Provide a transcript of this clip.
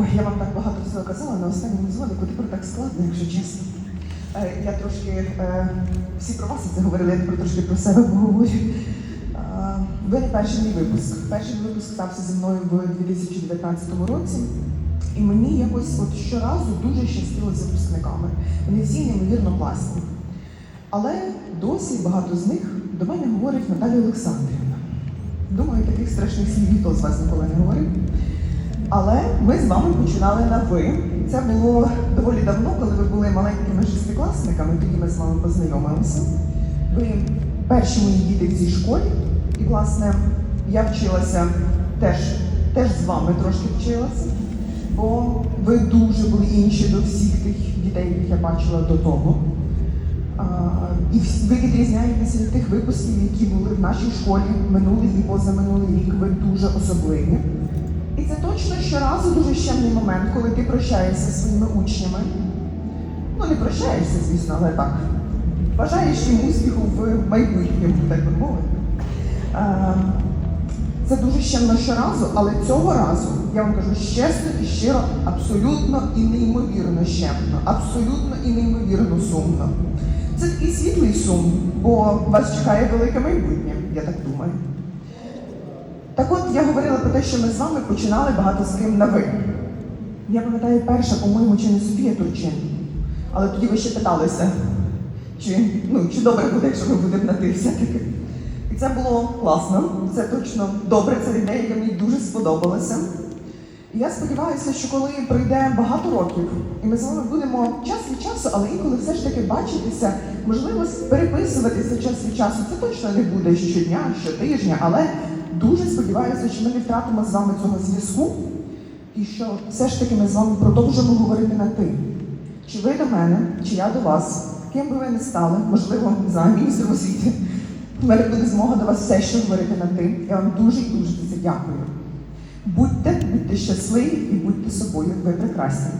Ой, я вам так багато всього казала на останньому дзвонику, тепер так складно, якщо чесно. Е, Я трошки, е, всі про вас це говорили, я тепер трошки про себе поговорю. Е, Ви не перший мій випуск. Перший випуск стався зі мною в 2019 році. І мені якось от щоразу дуже щастило з випускниками. Вони всі неймовірно класні. Але досі багато з них до мене говорить Наталія Олександрівна. Думаю, таких страшних слів ніхто з вас ніколи не говорив. Але ми з вами починали на ви. Це було доволі давно, коли ви були маленькими шестикласниками, тоді ми з вами познайомилися. Ви перші мої діти в цій школі, і, власне, я вчилася теж, теж з вами трошки вчилася, бо ви дуже були інші до всіх тих дітей, яких я бачила до того. А, І ви відрізняєтеся від тих випусків, які були в нашій школі минулий і позаминулий рік. Ви дуже особливі. І це точно щоразу дуже щемний момент, коли ти прощаєшся зі своїми учнями. Ну, не прощаєшся, звісно, але так. Бажаєш їм успіху в майбутньому, так би мовити. Це дуже щемно щоразу, але цього разу, я вам кажу чесно і щиро, абсолютно і неймовірно щемно, абсолютно і неймовірно сумно. Це такий світлий сум, бо вас чекає велике майбутнє, я так думаю. Так от я говорила про те, що ми з вами починали багато з ким на ви. Я пам'ятаю перша, по-моєму, чи не Софія Турчин. Але тоді ви ще питалися, чи, ну, чи добре буде, якщо ми будемо на ти все-таки. І це було класно, це точно добре, це ідея, яка мені дуже сподобалася. І я сподіваюся, що коли пройде багато років, і ми з вами будемо час від часу, але інколи все ж таки бачитися, можливо, переписуватися час від часу. Це точно не буде щодня, щотижня, але дуже сподіваюся, що ми не втратимо з вами цього зв'язку, і що все ж таки ми з вами продовжимо говорити на ти. Чи ви до мене, чи я до вас, ким би ви не стали, можливо, за міністром освіти, в мене буде змога до вас все ще говорити на ти. Я вам дуже і дуже за це дякую. Будьте, будьте щасливі і будьте собою, ви прекрасні.